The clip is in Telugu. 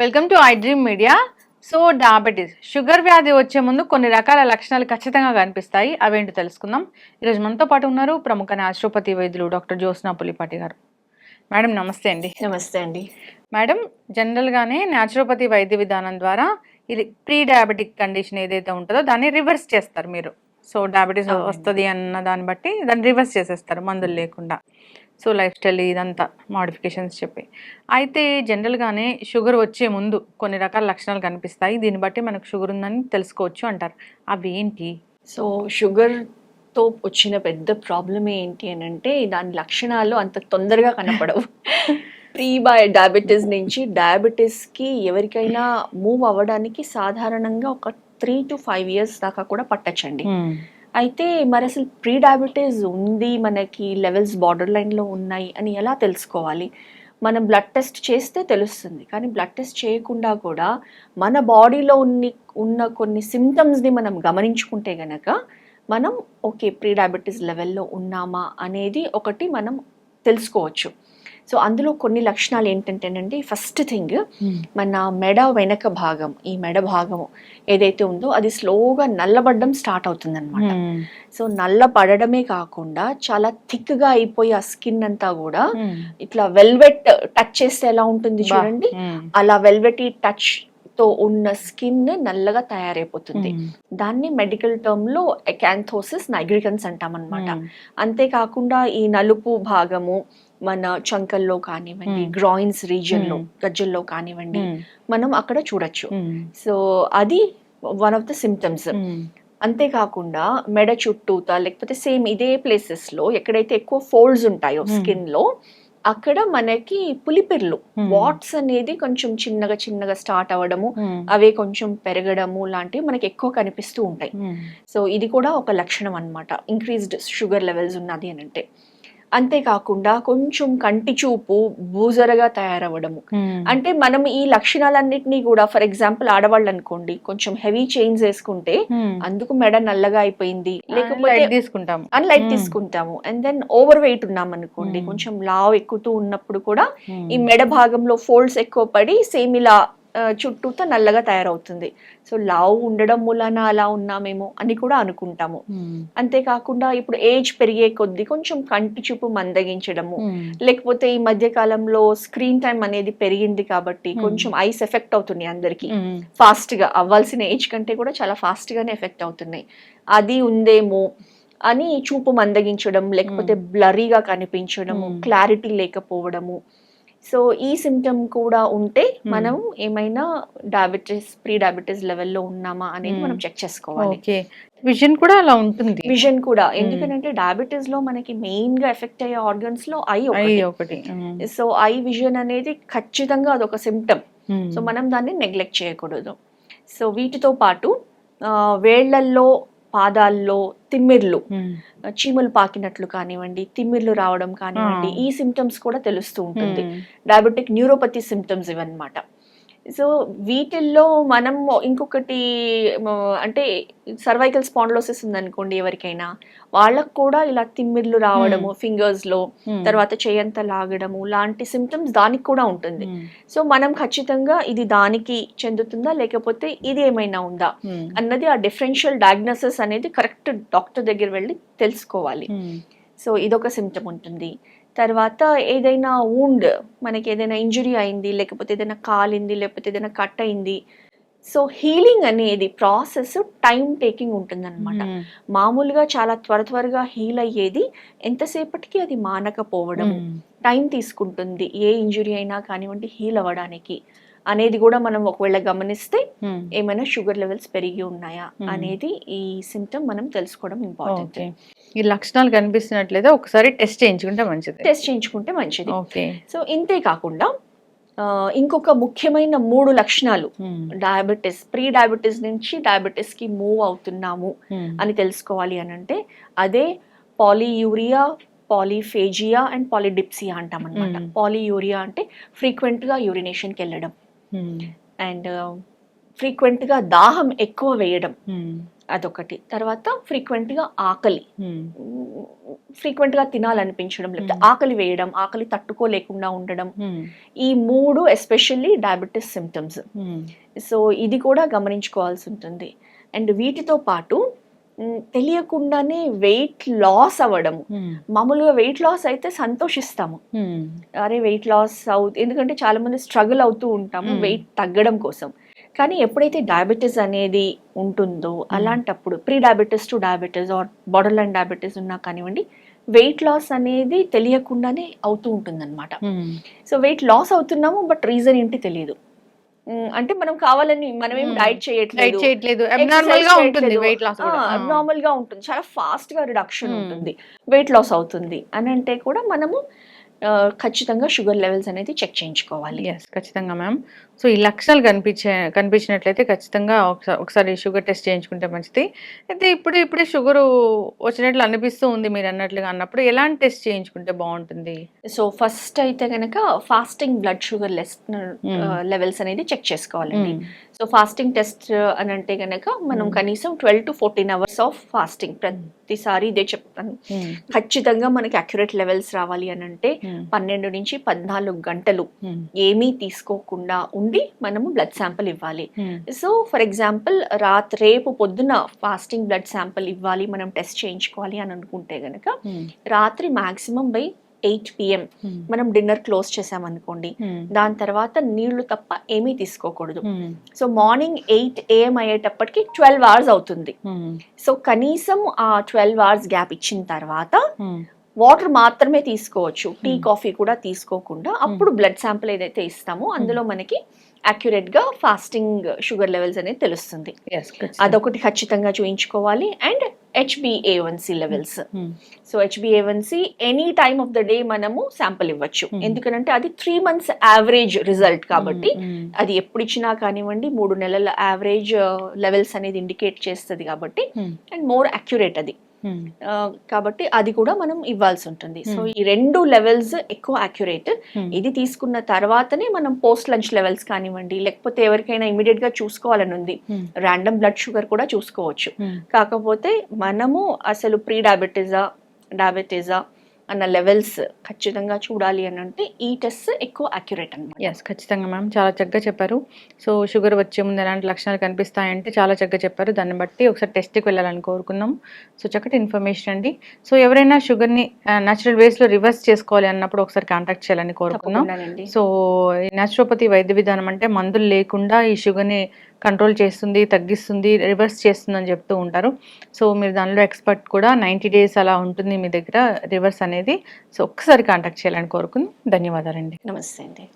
Welcome to I dream media so diabetes sugar వ్యాధి వచ్చే ముందు కొన్ని రకాల లక్షణాలు ఖచ్చితంగా కనిపిస్తాయి. అవేంటో తెలుసుకుందాం. ఈరోజు మనతో పాటు ఉన్నారు ప్రముఖ న్యాచురోపతి వైద్యులు డాక్టర్ జ్యోత్స్నా పులిపాటి గారు. మేడం నమస్తే అండి. నమస్తే అండి. మేడం జనరల్గానే న్యాచురోపతి వైద్య విధానం ద్వారా ఇది ప్రీ డయాబెటిక్ కండిషన్ ఏదైతే ఉంటుందో దాన్ని రివర్స్ చేస్తారు మీరు. So diabetes. వస్తుంది అన్న దాన్ని బట్టి దాన్ని రివర్స్ చేసేస్తారు మందులు లేకుండా. సో లైఫ్ స్టైల్ ఇదంతా మాడిఫికేషన్స్ చెప్పి. అయితే జనరల్గానే షుగర్ వచ్చే ముందు కొన్ని రకాల లక్షణాలు కనిపిస్తాయి. దీన్ని బట్టి మనకు షుగర్ ఉందని తెలుసుకోవచ్చు అంటారు. అవి ఏంటి సో షుగర్తో వచ్చిన పెద్ద ప్రాబ్లం ఏంటి అని అంటే దాని లక్షణాలు అంత తొందరగా కనపడవు. ప్రీ బై డయాబెటీస్ నుంచి డయాబెటీస్కి ఎవరికైనా మూవ్ అవ్వడానికి సాధారణంగా ఒక త్రీ టు ఫైవ్ ఇయర్స్ దాకా కూడా పట్టచ్చండి. అయితే మరి అసలు ప్రీ డయాబెటీస్ ఉంది మనకి లెవెల్స్ బార్డర్ లైన్లో ఉన్నాయి అని ఎలా తెలుసుకోవాలి? మనం బ్లడ్ టెస్ట్ చేస్తే తెలుస్తుంది. కానీ బ్లడ్ టెస్ట్ చేయకుండా కూడా మన బాడీలో ఉన్ని ఉన్న కొన్ని సిమ్టమ్స్ని మనం గమనించుకుంటే గనక మనం ఓకే ప్రీ డయాబెటీస్ లెవెల్లో ఉన్నామా అనేది ఒకటి మనం తెలుసుకోవచ్చు. సో అందులో కొన్ని లక్షణాలు ఏంటంటేనండి ఫస్ట్ థింగ్ మన మెడ వెనక భాగం ఈ మెడ భాగము ఏదైతే ఉందో అది స్లోగా నల్లబడ్డం స్టార్ట్ అవుతుంది సో నల్ల పడడమే కాకుండా చాలా థిక్గా అయిపోయి ఆ స్కిన్ అంతా కూడా ఇట్లా వెల్వెట్ టచ్ చేస్తే ఎలా ఉంటుంది చూడండి? అలా వెల్వెటీ టచ్తో ఉన్న స్కిన్ నల్లగా తయారైపోతుంది. దాన్ని మెడికల్ టర్మ్లో ఎకాంథోసిస్ నైగ్రికన్స్ అంటాం అనమాట అంతేకాకుండా ఈ నలుపు భాగము మన చంకల్లో కానివ్వండి గ్రాయిన్స్ రీజియన్లో గజ్జల్లో కానివ్వండి మనం అక్కడ చూడొచ్చు. సో అది వన్ ఆఫ్ ద సిమ్టమ్స్ అంతేకాకుండా మెడ చుట్టూతా లేకపోతే సేమ్ ఇదే ప్లేసెస్లో ఎక్కడైతే ఎక్కువ ఫోల్డ్స్ ఉంటాయో Hmm. స్కిన్లో అక్కడ మనకి పులిపిర్లు వాట్స్ అనేది కొంచెం చిన్నగా చిన్నగా స్టార్ట్ అవ్వడము అవే కొంచెం పెరగడము లాంటివి మనకి ఎక్కువ కనిపిస్తూ ఉంటాయి. సో ఇది కూడా ఒక లక్షణం అన్నమాట. ఇంక్రీజ్డ్ షుగర్ లెవెల్స్ ఉన్నది అని అంటే. అంతేకాకుండా కొంచెం కంటి చూపు బూజరగా తయారవ్వడము. అంటే మనం ఈ లక్షణాలన్నిటినీ కూడా ఫర్ ఎగ్జాంపుల్ ఆడవాళ్ళు అనుకోండి కొంచెం హెవీ చైన్స్ వేసుకుంటే అందుకు మెడ నల్లగా అయిపోయింది. లేకపోతే లైట్ తీసుకుంటాం అని లైట్ Hmm. తీసుకుంటాము. అండ్ దెన్ ఓవర్ వెయిట్ ఉన్నాం అనుకోండి Hmm. కొంచెం లావ్ ఎక్కుతూ ఉన్నప్పుడు కూడా ఈ మెడ భాగంలో ఫోల్డ్స్ ఎక్కువ పడి సేమ్ ఇలా చుట్టూతో నల్లగా తయారవుతుంది. సో లావు ఉండడం మూలాన అలా ఉన్నామేమో అని కూడా అనుకుంటాము. అంతేకాకుండా ఇప్పుడు ఏజ్ పెరిగే కొద్దీ కొంచెం కంటి చూపు మందగించడము లేకపోతే ఈ మధ్య కాలంలో స్క్రీన్ టైం అనేది పెరిగింది కాబట్టి. కొంచెం ఐస్ ఎఫెక్ట్ అవుతున్నాయి అందరికి. ఫాస్ట్గా అవ్వాల్సిన ఏజ్ కంటే కూడా చాలా ఫాస్ట్ గానే ఎఫెక్ట్ అవుతున్నాయి. అది ఉందేమో అని చూపు మందగించడం లేకపోతే బ్లరీగా కనిపించడము. క్లారిటీ లేకపోవడము సో ఈ సిమ్టమ్ కూడా ఉంటే మనం ఏమైనా డయాబెటీస్ ప్రీ డయాబెటీస్ లెవెల్లో ఉన్నామా అనేది Hmm. మనం చెక్ చేసుకోవాలి. ఓకే విజన్ కూడా అలా ఉంటుంది. విజన్ కూడా. ఎందుకంటే డయాబెటీస్లో మనకి మెయిన్గా ఎఫెక్ట్ అయ్యే ఆర్గన్స్లో ఐ ఒకటి. సో ఐ విజన్ అనేది ఖచ్చితంగా అదొక సిమ్టమ్ సో మనం దాన్ని నెగ్లెక్ట్ చేయకూడదు. సో వీటితో పాటు ఆ, వేళ్ళల్లో పాదాల్లో తిమ్మిర్లు చీమలు పాకినట్లు కానివ్వండి తిమ్మిర్లు రావడం కానివ్వండి. ఈ సిమ్టమ్స్ కూడా తెలుస్తూ ఉంటుంది. డయాబెటిక్ న్యూరోపతి సిమ్టమ్స్ ఇవన్నమాట. సో వీటిల్లో మనం ఇంకొకటి అంటే సర్వైకల్ స్పాండ్లోసిస్ ఉందనుకోండి ఎవరికైనా వాళ్ళకు కూడా ఇలా తిమ్మిర్లు రావడము ఫింగర్స్లో తర్వాత చేయంత లాగడము లాంటి సిమ్టమ్స్ దానికి కూడా ఉంటుంది. సో మనం ఖచ్చితంగా ఇది దానికి చెందుతుందా లేకపోతే ఇది ఏమైనా ఉందా అన్నది ఆ డిఫరెన్షియల్ డయాగ్నోసిస్ అనేది కరెక్ట్ డాక్టర్ దగ్గర వెళ్ళి తెలుసుకోవాలి. సో ఇదొక సిమ్టమ్ ఉంటుంది. తర్వాత ఏదైనా వూండ్ మనకి ఏదైనా ఇంజురీ అయింది లేకపోతే ఏదైనా కాలింది లేకపోతే ఏదైనా కట్ అయింది. సో హీలింగ్ అనేది ప్రాసెస్ టైం టేకింగ్ ఉంటుందన్నమాట. మామూలుగా చాలా త్వర త్వరగా హీల్ అయ్యేది ఎంతసేపటికి అది మానకపోవడం టైం తీసుకుంటుంది ఏ ఇంజురీ అయినా కానివ్వండి హీల్ అవ్వడానికి. అనేది కూడా మనం ఒకవేళ గమనిస్తే ఏమైనా షుగర్ లెవెల్స్ పెరిగి ఉన్నాయా Hmm. అనేది ఈ సిమ్టమ్ మనం తెలుసుకోవడం ఇంపార్టెంట్. ఈ లక్షణాలు కనిపిస్తున్నట్లయితే ఒకసారి టెస్ట్ చేయించుకుంటే మంచిది. టెస్ట్ చేయించుకుంటే మంచిది. సో ఇంతే కాకుండా ఇంకొక ముఖ్యమైన మూడు లక్షణాలు డయాబెటీస్ ప్రీ డయాబెటీస్ నుంచి డయాబెటీస్కి మూవ్ అవుతున్నాము అని తెలుసుకోవాలి అని అంటే అదే పాలీయూరియా పాలీఫేజియా అండ్ పాలిడిప్సియా అంటాం అనమాట Hmm. పాలీయూరియా అంటే ఫ్రీక్వెంట్గా యూరినేషన్కి వెళ్ళడం. అండ్ ఫ్రీక్వెంట్గా దాహం ఎక్కువ వేయడం. ఉమ్, అదొకటి. తర్వాత ఫ్రీక్వెంట్గా ఆకలి. ఫ్రీక్వెంట్గా తినాలనిపించడం లేకపోతే Hmm. ఆకలి వేయడం ఆకలి తట్టుకోలేకుండా ఉండడం. ఈ మూడు ఎస్పెషల్లీ డయాబెటీస్ సిమ్టమ్స్ సో ఇది కూడా గమనించుకోవాల్సి ఉంటుంది. అండ్ వీటితో పాటు తెలియకుండానే వెయిట్ లాస్ అవ్వడం ఉమ్, మామూలుగా వెయిట్ లాస్ అయితే సంతోషిస్తాము. ఉమ్, అరే వెయిట్ లాస్ అవు ఎందుకంటే చాలా మంది స్ట్రగుల్ అవుతూ ఉంటాము Hmm. వెయిట్ తగ్గడం కోసం. కానీ ఎప్పుడైతే డయాబెటీస్ అనేది ఉంటుందో అలాంటప్పుడు pre diabetes to diabetes or borderline diabetes ఉన్నా కానివ్వండి వెయిట్ లాస్ అనేది తెలియకుండానే అవుతూ ఉంటుందన్నమాట. సో వెయిట్ లాస్ అవుతున్నాము బట్ రీజన్ ఏంటి తెలియదు అంటే మనం కావాలని మనం ఏం Hmm. డైట్ చేయట్లేదు. చేయట్లేదు అబ్నార్మల్గా ఉంటుంది వెయిట్ లాస్ నార్మల్గా ఉంటుంది. చాలా ఫాస్ట్గా రిడక్షన్. ఉంటుంది. వెయిట్ లాస్ అవుతుంది. అని అంటే కూడా మనము ఖచ్చితంగా షుగర్ లెవెల్స్ అనేది చెక్ చేయించుకోవాలి. ఎస్ ఖచ్చితంగా మ్యామ్ సో ఈ లక్షణాలు కనిపించే కనిపించినట్లయితే ఖచ్చితంగా ఒకసారి ఒకసారి షుగర్ టెస్ట్ చేయించుకుంటే మంచిది. అయితే ఇప్పుడు ఇప్పుడే షుగర్ వచ్చినట్లు అనిపిస్తూ ఉంది మీరు అన్నట్లుగా అన్నప్పుడు ఎలాంటి టెస్ట్ చేయించుకుంటే బాగుంటుంది? సో ఫస్ట్ అయితే కనుక fasting blood sugar less. Levels అనేది చెక్ చేసుకోవాలండి. సో ఫాస్టింగ్ టెస్ట్ అని అంటే కనుక మనం. కనీసం twelve to fourteen hours of fasting ప్రతిసారి ఇదే చెప్తాను. ఖచ్చితంగా మనకి అక్యురేట్ లెవెల్స్ రావాలి అని అంటే పన్నెండు నుంచి పద్నాలుగు గంటలు ఏమీ తీసుకోకుండా ఉండి మనము బ్లడ్ శాంపిల్ ఇవ్వాలి. సో ఫర్ ఎగ్జాంపుల్ రాత్రి రేపు పొద్దున ఫాస్టింగ్ బ్లడ్ శాంపిల్ ఇవ్వాలి మనం టెస్ట్ చేయించుకోవాలి అని అనుకుంటే గనక ఉమ్, రాత్రి మాక్సిమం బై ఎయిట్ పిఎం మనం డిన్నర్ క్లోజ్ చేసామనుకోండి ఉమ్, దాని తర్వాత నీళ్ళు తప్ప ఏమీ తీసుకోకూడదు. సో మార్నింగ్ ఎయిట్ ఏఎం అయ్యేటప్పటికి ట్వెల్వ్ అవర్స్ అవుతుంది. సో కనీసం ఆ ట్వెల్వ్ అవర్స్ గ్యాప్ ఇచ్చిన తర్వాత వాటర్ మాత్రమే తీసుకోవచ్చు టీ. కాఫీ కూడా తీసుకోకుండా. అప్పుడు బ్లడ్ శాంపిల్ ఏదైతే ఇస్తామో అందులో మనకి accurate గా ఫాస్టింగ్ షుగర్ లెవెల్స్ అనేది తెలుస్తుంది. అదొకటి ఖచ్చితంగా చూయించుకోవాలి. And H B A one C levels so H B A one C any time of the day మనము శాంపిల్ ఇవ్వచ్చు. ఎందుకంటే అది త్రీ మంత్స్ యావరేజ్ రిజల్ట్ కాబట్టి అది ఎప్పుడు ఇచ్చినా కానివ్వండి మూడు నెలల యావరేజ్ లెవెల్స్ అనేది ఇండికేట్ చేస్తుంది కాబట్టి అండ్ మోర్ అక్యురేట్ అది. కాబట్టి అది కూడా మనం ఇవ్వాల్సి ఉంటుంది. So Hmm. ఈ రెండు లెవెల్స్ ఎక్కువ అక్యురేట్ ఉమ్, ఇది తీసుకున్న తర్వాతనే మనం పోస్ట్ లంచ్ లెవెల్స్ కానివ్వండి లేకపోతే ఎవరికైనా ఇమీడియట్గా చూసుకోవాలని ఉంది. ర్యాండమ్ బ్లడ్ షుగర్ కూడా చూసుకోవచ్చు. ఉమ్, కాకపోతే మనము అసలు ప్రీ డయాబెటీసా డయాబెటీసా అన్న లెవెల్స్ ఖచ్చితంగా చూడాలి అని అంటే ఈ టెస్ట్ ఎక్కువ అక్యురేట్ అనమాట ఎస్ ఖచ్చితంగా మ్యామ్ చాలా చక్కగా చెప్పారు. సో షుగర్ వచ్చే ముందు ఎలాంటి లక్షణాలు కనిపిస్తాయంటే చాలా చక్కగా చెప్పారు. దాన్ని బట్టి ఒకసారి టెస్ట్కి వెళ్ళాలని కోరుకున్నాం. సో చక్కటి ఇన్ఫర్మేషన్ అండి. సో ఎవరైనా షుగర్ని న్యాచురల్ వేస్లో రివర్స్ చేసుకోవాలి అన్నప్పుడు ఒకసారి కాంటాక్ట్ చేయాలని కోరుకున్నాం. సో న్యాచురోపతి వైద్య విధానం అంటే మందులు లేకుండా ఈ షుగర్ని కంట్రోల్ చేస్తుంది తగ్గిస్తుంది రివర్స్ చేస్తుంది అని చెప్తూ ఉంటారు. సో మీరు దానిలో ఎక్స్పర్ట్ కూడా నైంటీ డేస్ అలా ఉంటుంది మీ దగ్గర రివర్స్ అనేది. సో ఒక్కసారి కాంటాక్ట్ చేయాలని కోరుకుని ధన్యవాదాలండి. నమస్తే అండి.